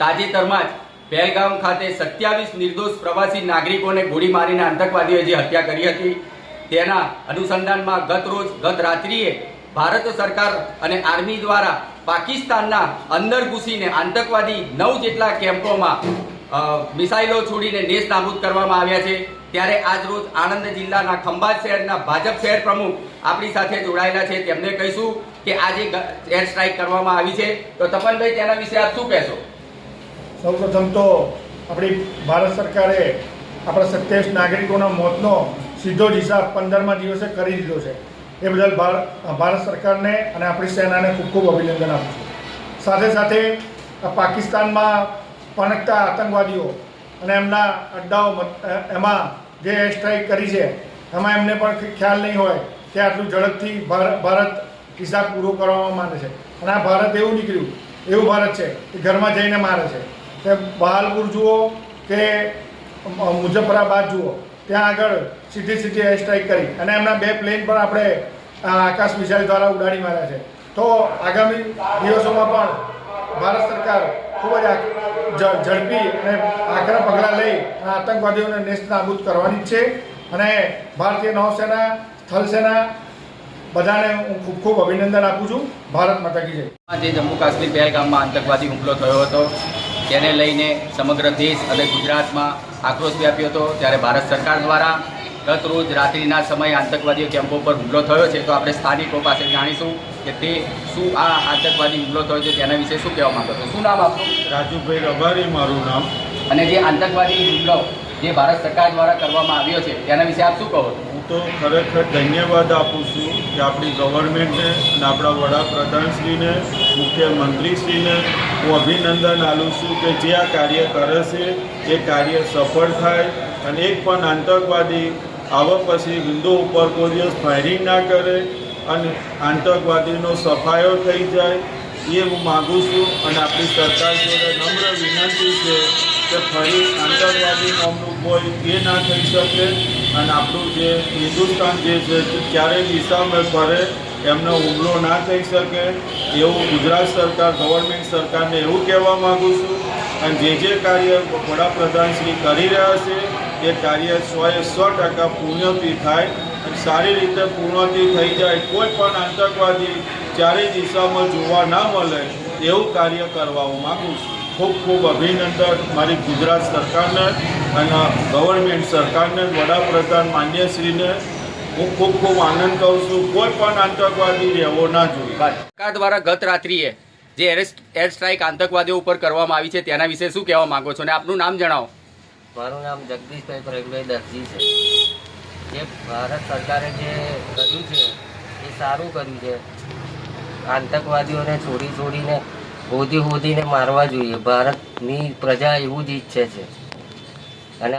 તાજેતરમાં જ પહેલગામ ખાતે સત્યાવીસ નિર્દોષ પ્રવાસી નાગરિકોને ગોળી મારીને આતંકવાદીઓએ જે હત્યા કરી હતી, તેના અનુસંધાનમાં ગત રોજ ગત રાત્રિએ ભારત સરકાર અને આર્મી દ્વારા પાકિસ્તાનના અંદર ઘૂસીને આતંકવાદી નવ જેટલા કેમ્પોમાં મિસાઇલો છોડીને દેશ નાબૂદ કરવામાં આવ્યા છે. ત્યારે આજ રોજ આણંદ જિલ્લાના ખંભાત શહેરના ભાજપ શહેર પ્રમુખ આપણી સાથે જોડાયેલા છે. તેમને કહીશું કે આજે એર સ્ટ્રાઇક કરવામાં આવી છે. તો તપનભાઈ, તેના વિશે આપ શું કહેશો? સૌપ્રથમ તો આપણી ભારત સરકારે આપણા સત્યાવીસ નાગરિકોના મોતનો સીધો જ હિસાબ પંદરમા દિવસે કરી દીધો છે. એ બદલ ભાર- ભારત સરકારને અને આપણી સેનાને ખૂબ ખૂબ અભિનંદન આપું છું. સાથે સાથે પાકિસ્તાનમાં પનકતા આતંકવાદીઓ અને એમના અડ્ડાઓ એમાં જે એર સ્ટ્રાઇક કરી છે, એમાં એમને પણ ખ્યાલ નહીં હોય કે આટલું ઝડપથી ભાર- ભારત હિસાબ પૂરો કરવામાં માંગે છે. અને આ ભારત એવું નીકળ્યું, એવું ભારત છે કે ઘરમાં જઈને મારે છે. કે બહાલપુર જુઓ કે મુઝફ્ફરાબાદ જુઓ, ત્યાં આગળ સીધી સીધી એર સ્ટ્રાઇક કરી અને એમના બે પ્લેન પણ આપણે આકાશ મિસાઇલ દ્વારા ઉડાડી માર્યા છે. તો આગામી દિવસોમાં પણ ભારત સરકાર ખૂબ જ ઝડપી અને આકરા પગલાં લઈ આતંકવાદીઓને નેસ્ત નાબૂદ કરવાની છે અને ભારતીય નૌસેના, થલસેના બધાને હું ખૂબ ખૂબ અભિનંદન આપું છું. ભારત માતા કી જય. જે જમ્મુ કાશ્મીર પહેલગામમાં આતંકવાદી હુમલો થયો હતો. તેને લઈને સમગ્ર દેશ અને ગુજરાતમાં આક્રોશ વ્યાપ્યો હતો. ત્યારે ભારત સરકાર દ્વારા ગતરોજ રાત્રિના સમયે આતંકવાદી કેમ્પો પર હુમલો થયો છે. તો આપણે સ્થાનિકો પાસે જાણીશું કે તે શું આ આતંકવાદી હુમલો થયો છે તેના વિશે શું કહેવા માંગો છો? શું નામ આપનું? રાજુભાઈ રબારી મારું નામ. અને જે આતંકવાદી હુમલો જે ભારત સરકાર દ્વારા કરવામાં આવ્યો છે તેના વિશે આપ શું કહો છો? તો ખરેખર ધન્યવાદ આપું છું કે આપણી ગવર્મેન્ટને અને આપણા વડાપ્રધાનશ્રીને, મુખ્યમંત્રીશ્રીને હું અભિનંદન આલું છું કે જે આ કાર્ય કરે છે, એ કાર્ય સફળ થાય અને એક પણ આતંકવાદી આવા પછી હિન્દુ ઉપર કોઈ દિવસ ફાયરિંગ ના કરે અને આતંકવાદીનો સફાયો થઈ જાય, એ હું માગું છું અને આપણી સરકાર જોડે નમ્ર વિનંતી છે કે ફરી આતંકવાદી નામનું કોઈ એ ના થઈ શકે. અને આપણું જે હિન્દુસ્તાન જે છે ક્યારેય દિશામાં ફરે, એમનો હુમલો ના થઈ શકે એવું ગુજરાત સરકાર ગવર્મેન્ટ સરકારને એવું કહેવા માગું છું. અને જે જે કાર્ય વડાપ્રધાન શ્રી કરી રહ્યા છે, એ કાર્ય એ સો ટકા પૂર્ણથી થાય સારી રીતે પૂર્ણથી થઈ જાય. કોઈ પણ આતંકવાદી ચારેય દિશામાં જોવા ના મળે એવું કાર્ય કરવા હું માગું છું. ખૂબ ખૂબ અભિનંદન મારી ગુજરાત સરકારને અને ગવર્મેન્ટ સરકારને વડાપ્રધાન માન્યશ્રીને. હું ખૂબ ખૂબ આનંદ કહું છું. કોઈ પણ આતંકવાદી રહેવો ના જોઈએ. સરકાર દ્વારા ગત રાત્રિએ જે એર એર સ્ટ્રાઇક આતંકવાદીઓ ઉપર કરવામાં આવી છે તેના વિશે શું કહેવા માંગો છો? અને આપનું નામ જણાવો. મારું નામ જગદીશભાઈ પ્રવીણભાઈ દરજી છે. જે ભારત સરકારે જે કર્યું છે એ સારું કર્યું છે. આતંકવાદીઓને છોડી છોડીને હોદી હોદીને મારવા જોઈએ. ભારતની પ્રજા એવું જ ઈચ્છે છે.